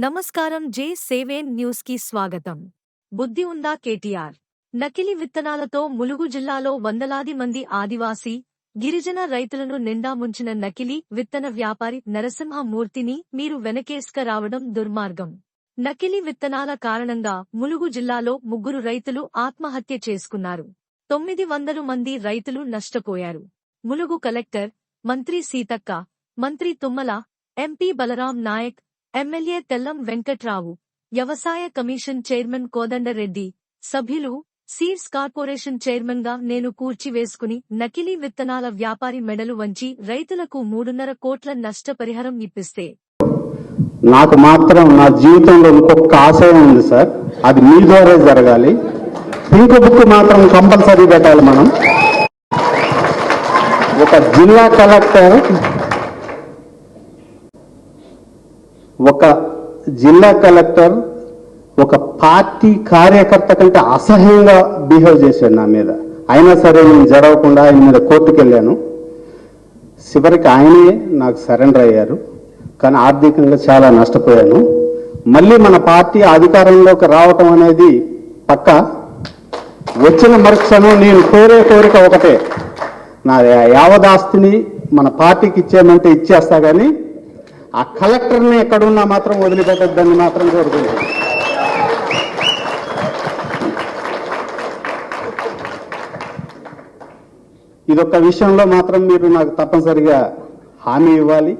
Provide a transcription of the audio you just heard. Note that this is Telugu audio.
నమస్కారం జే సేవేన్ న్యూస్కి స్వాగతం. బుద్ధి ఉందా కేటీఆర్? నకిలీ విత్తనాలతో ములుగు జిల్లాలో వందలాది మంది ఆదివాసీ గిరిజన రైతులను నిండా ముంచిన నకిలీ విత్తన వ్యాపారి నరసింహమూర్తిని మీరు వెనకేస్క రావడం దుర్మార్గం. నకిలీ విత్తనాల కారణంగా ములుగు జిల్లాలో ముగ్గురు రైతులు ఆత్మహత్య చేసుకున్నారు. తొమ్మిది వందలు మంది రైతులు నష్టపోయారు. ములుగు కలెక్టర్ మంత్రి సీతక్క మంత్రి తుమ్మల ఎంపీ బలరాం నాయక్ ఎమ్మెల్యే తెల్లం వెంకట్రావు వ్యవసాయ కమిషన్ చైర్మన్ కోదండరెడ్డి సభ్యులు సీడ్స్ కార్పొరేషన్ చైర్మన్గా నేను కూర్చివేసుకుని నకిలీ విత్తనాల వ్యాపారి మెడలు వంచి రైతులకు మూడున్నర కోట్ల నష్టపరిహారం ఇప్పిస్తే. నాకు మాత్రం నా జీవితంలో ఇంకొక ఆశయం ఉంది సార్. అది మీ ద్వారా జరగాలి. పింక్ బుక్ మాత్రం కంపల్సరీ పెట్టాలి మనం. ఒక జిల్లా కలెక్టర్ ఒక జిల్లా కలెక్టర్ ఒక పార్టీ కార్యకర్త కంటే అసహ్యంగా బిహేవ్ చేశాడు నా మీద. అయినా సరే నేను జరగకుండా ఆయన మీద కోర్టుకు వెళ్ళాను చివరికి ఆయనే నాకు సరెండర్ అయ్యారు. కానీ ఆర్థికంగా చాలా నష్టపోయాను. మళ్ళీ మన పార్టీ అధికారంలోకి రావటం అనేది పక్క. వచ్చిన మరుక్షణం నేను కోరే కోరిక ఒకటే. నా యావదాస్తిని మన పార్టీకి ఇచ్చేయమంటే ఇచ్చేస్తా కానీ ఆ కలెక్టర్ని ఎక్కడున్నా మాత్రం వదిలిపెట్టద్దని మాత్రం కోరుకుంటున్నాను. ఇదొక విషయంలో మాత్రం మీరు నాకు తప్పనిసరిగా హామీ ఇవ్వాలి.